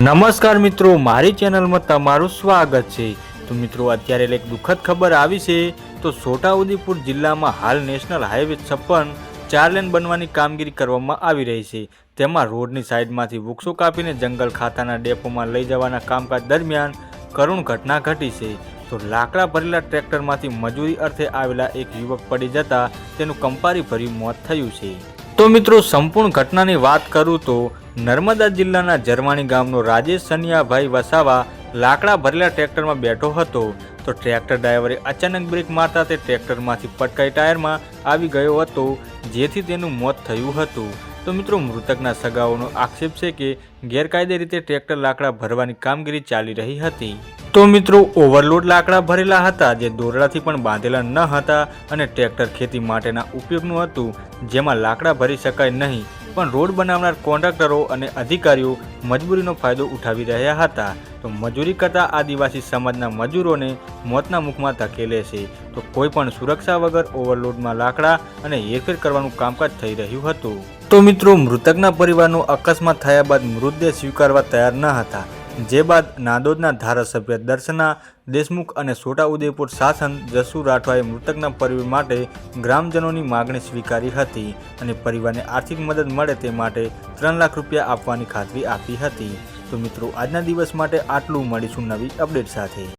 નમસ્કાર મિત્રો, મારી ચેનલમાં તમારું સ્વાગત છે. તો મિત્રો, અત્યારે એક દુઃખદ ખબર આવી છે તો છોટાઉદેપુર જિલ્લામાં હાલ નેશનલ હાઈવે છપ્પન ચાર લેન બનવાની કામગીરી કરવામાં આવી રહી છે. તેમાં રોડની સાઈડમાંથી વૃક્ષો કાપીને જંગલ ખાતાના ડેપોમાં લઈ જવાના કામકાજ દરમિયાન કરુણ ઘટના ઘટી છે. તો લાકડા ભરેલા ટ્રેક્ટરમાંથી મજૂરી અર્થે આવેલા એક યુવક પડી જતા તેનું કંપારી ભર્યું મોત થયું છે. તો મિત્રો, સંપૂર્ણ ઘટનાની વાત કરું તો નર્મદા જિલ્લાના જરવાણી ગામનો રાજેશ સનિયાભાઈ વસાવા લાકડા ભરેલા ટ્રેક્ટરમાં બેઠો હતો. તો ટ્રેક્ટર ડ્રાઈવરે અચાનક બ્રેક મારતા તે ટ્રેક્ટરમાંથી પટકાઈ ટાયરમાં આવી ગયો હતો, જેથી તેનું મોત થયું હતું. તો મિત્રો, મૃતકના સગાઓનો આક્ષેપ છે કે ગેરકાયદે રીતે ટ્રેક્ટર લાકડા ભરવાની કામગીરી ચાલી રહી હતી. તો મિત્રો, ઓવરલોડ લાકડા ભરેલા હતા જે દોરડાથી પણ બાંધેલા ન હતા અને ટ્રેક્ટર ખેતી માટેના ઉપયોગનું હતું, જેમાં લાકડા ભરી શકાય નહીં. પણ રોડ બનાવનાર કોન્ટ્રાક્ટરો અને અધિકારીઓ મજબૂરીનો ફાયદો ઉઠાવી રહ્યા હતા. તો મજૂરી કરતા આદિવાસી સમાજના મજૂરોને મોતના મુખમાં ધકેલે છે. તો કોઈ પણ સુરક્ષા વગર ઓવરલોડમાં લાકડા અને હેરફેર કરવાનું કામકાજ થઈ રહ્યું હતું. તો મિત્રો, મૃતકના પરિવારનો અકસ્માત થયા બાદ મૃતદેહ સ્વીકારવા તૈયાર ન હતા. જે બાદ નાદોદના ધારાસભ્ય દર્શના દેશમુખ અને છોટાઉદેપુર શાસન જસુ રાઠવાએ મૃતકના પરિવાર માટે ગ્રામજનોની માગણી સ્વીકારી હતી અને પરિવારને આર્થિક મદદ મળે તે માટે ત્રણ લાખ રૂપિયા આપવાની ખાતરી આપી હતી. તો મિત્રો, આજના દિવસ માટે આટલું. મળીશું નવી અપડેટ સાથે.